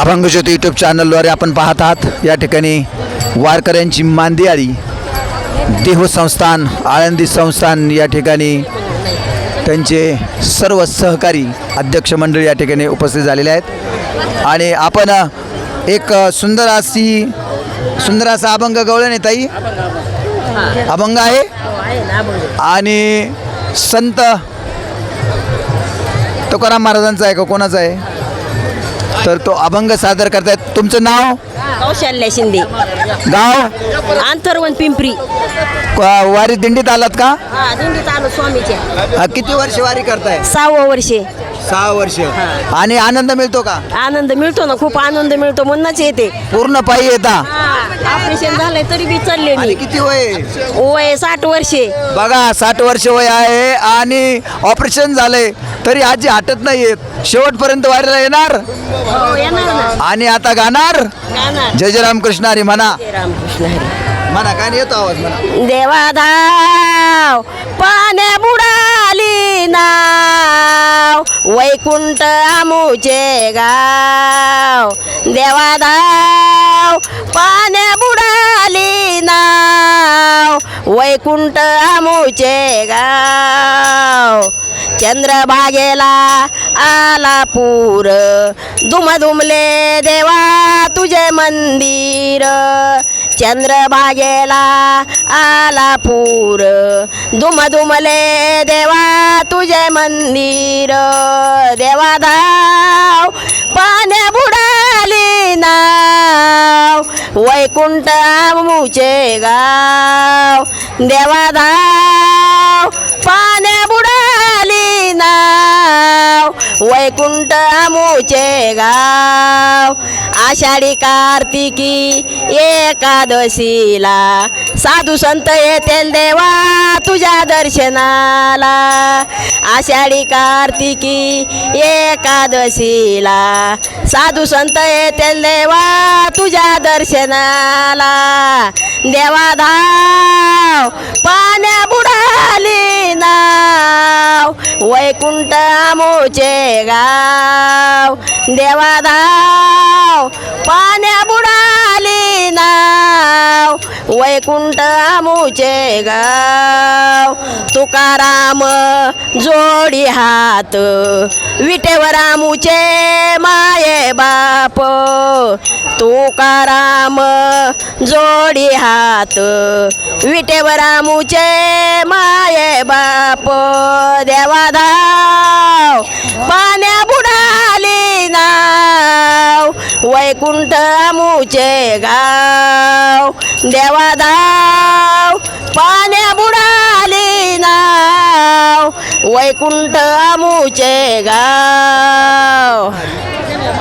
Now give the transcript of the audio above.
अभंगज्योती YouTube चॅनलद्वारे आपण पाहत आहात. या ठिकाणी वारकऱ्यांची मांदियाळी देहू संस्थान आळंदी संस्थान या ठिकाणी त्यांचे सर्व सहकारी अध्यक्ष मंडळ या ठिकाणी उपस्थित झालेले आहेत. आणि आपण एक सुंदर अशी सुंदर असा अभंग गवळण आहे ताई. अभंग आहे? आणि संत तुकाराम महाराजांचा आहे का? कोणाचा आहे? तर तो अभंग सादर करतायत. तुमचं नाव? कौशल्य शिंदे. गाव? अंतरवन पिंपरी. क- वारी दिंडीत आलात का? हा दिंडीत आलो स्वामीच्या किती वर्ष वारी करताय? सहावं वर्षे. सहा वर्ष. आणि आनंद मिळतो का? आनंद मिळतो ना खूप आनंद मिळतो म्हणूनच येते. पूर्ण पायी येता. ऑपरेशन झालंय तरी बी चालले आणि मी किती वय? वय साठ वर्षे. बघा साठ वर्ष वय आहे आणि ऑपरेशन झालंय. तरी आजी हटत नाही येत शेवटपर्यंत वारीला येणार? हो आणि आता गाणार. जय जय रामकृष्ण हरी म्हणा. म्हणा काय नाही येतो आवाज म्हणा. देवाधाव पाण्या बुडाली नाव वैकुंठ आमुचे गाव. देवाधाव पाण्या बुडाली नाव वैकुंठ आमुचे गाव. चंद्रभागेला आला पूर दुमधुमले देवा तुझे मंदिर. चंद्रभागेला आला पूर दुमधुमले देवा तुझे मंदिर. देवा धाव पाण्या बुडाली नाव. वैकुंठ आमुचे गाव. देवा धाव पाण्या बुडा उंट आमुचे गाव. आषाढी कार्तिकी एकादशीला. साधू संत येतील देवा तुझ्या दर्शनाला. आषाढी कार्तिकी एकादशीला. साधू संत येतील देवा तुझ्या दर्शनाला. देवा धाव पाण्या बुडाली. नाव वैकुंठ आमोचे गाव. देवा धाव पाण्या बुडाली नाव वैकुंठ आमोचे गाव. तुकाराम जोडी हात विटेवरामूचे माये बाप. तुकाराम जोडी हात विटेवरामूचे माये बाप. देवाधाव पाण्या बुडाली नाव वैकुंठ मुचे गाव. देवाधाव वैकुंठ आमुचे गाव.